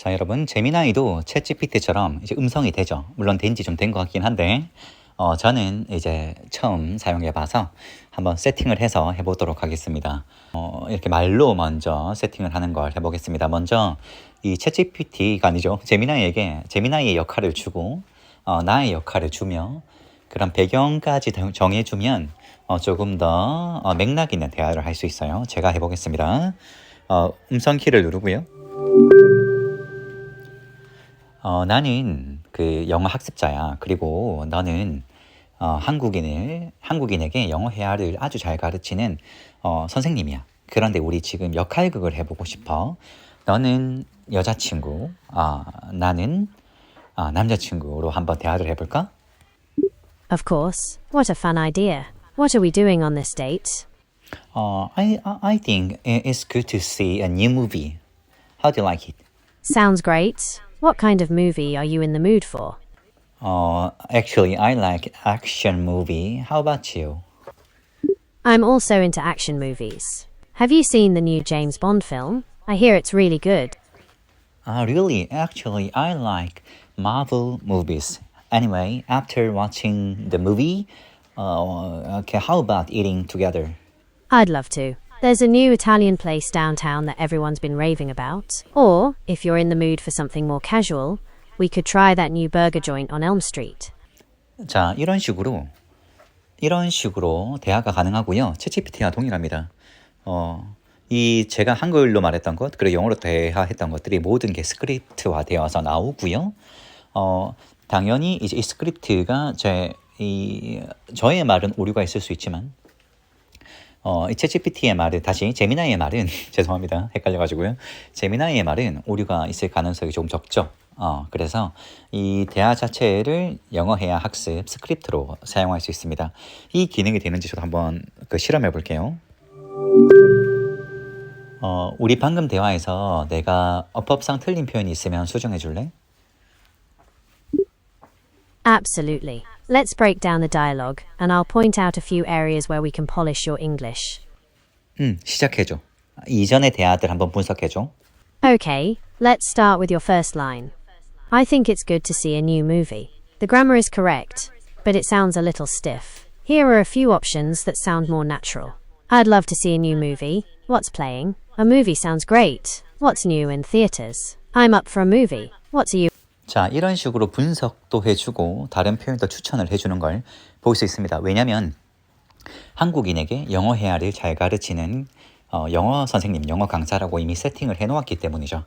자, 여러분, 제미나이도 챗 GPT처럼 이제 음성이 되죠. 물론 된 지 좀 된 것 같긴 한데, 어, 저는 이제 처음 사용해봐서 한번 세팅을 해서 해보도록 하겠습니다. 어, 이렇게 말로 먼저 세팅을 하는 걸 해보겠습니다. 먼저 이 챗 GPT가 아니죠. 제미나이에게 제미나이의 역할을 주고, 어, 나의 역할을 주며, 그런 배경까지 정- 정해주면 어, 조금 더 어, 맥락 있는 대화를 할 수 있어요. 제가 해보겠습니다. 어, 음성 키를 누르고요. 어, 나는 그 영어 학습자야. 그리고 너는 어, 한국인을 한국인에게 영어 회화를 아주 잘 가르치는 어, 선생님이야. 그런데 우리 지금 역할극을 해보고 싶어. 너는 여자친구, 아, 나는 아, 남자친구로 한번 대화를 해볼까? Of course. What a fun idea. What are we doing on this date? Uh, I I- think it's good to see a new movie. How do you like it? Sounds great. What kind of movie are you in the mood for? Uh, actually, I like action movie. How about you? I'm also into action movies. Have you seen the new James Bond film? I hear it's really good. Uh, really, actually, I like Marvel movies. Anyway, after watching the movie, uh, okay, how about eating together? I'd love to. There's a new Italian place downtown that everyone's been raving about. Or, if you're in the mood for something more casual, we could try that new burger joint on Elm Street. 자, 이런 식으로 이런 식으로 대화가 가능하고요. 챗GPT와 동일합니다. 어, 이 제가 한글로 말했던 것 그리고 영어로 대화했던 것들이 모든 게 스크립트화 되어서 나오고요. 어, 당연히 이제 이 스크립트가 제 이 저의 말은 오류가 있을 수 있지만 어, 이 챗GPT의 말은 다시 제미나이의 말은 죄송합니다. 헷갈려가지고요. 제미나이의 말은 오류가 있을 가능성이 좀 적죠. 어, 그래서 이 대화 자체를 영어 회화 학습 스크립트로 사용할 수 있습니다. 이 기능이 되는지 저도 한번 그 실험해 볼게요. 어, 우리 방금 대화에서 내가 어법상 틀린 표현이 있으면 수정해 줄래? Absolutely. Let's break down the dialogue, and I'll point out a few areas where we can polish your English. 음, 시작해 줘. 이전의 대화들 한번 분석해 줘. Okay, let's start with your first line. I think it's good to see a new movie. The grammar is correct, but it sounds a little stiff. Here are a few options that sound more natural. I'd love to see a new movie. What's playing? A movie sounds great. What's new in theaters? I'm up for a movie. What are you 자, 이런 식으로 분석도 해주고 다른 표현도 추천을 해주는 걸 볼 수 있습니다. 왜냐하면 한국인에게 영어 회화를 잘 가르치는 어, 영어 선생님, 영어 강사라고 이미 세팅을 해놓았기 때문이죠.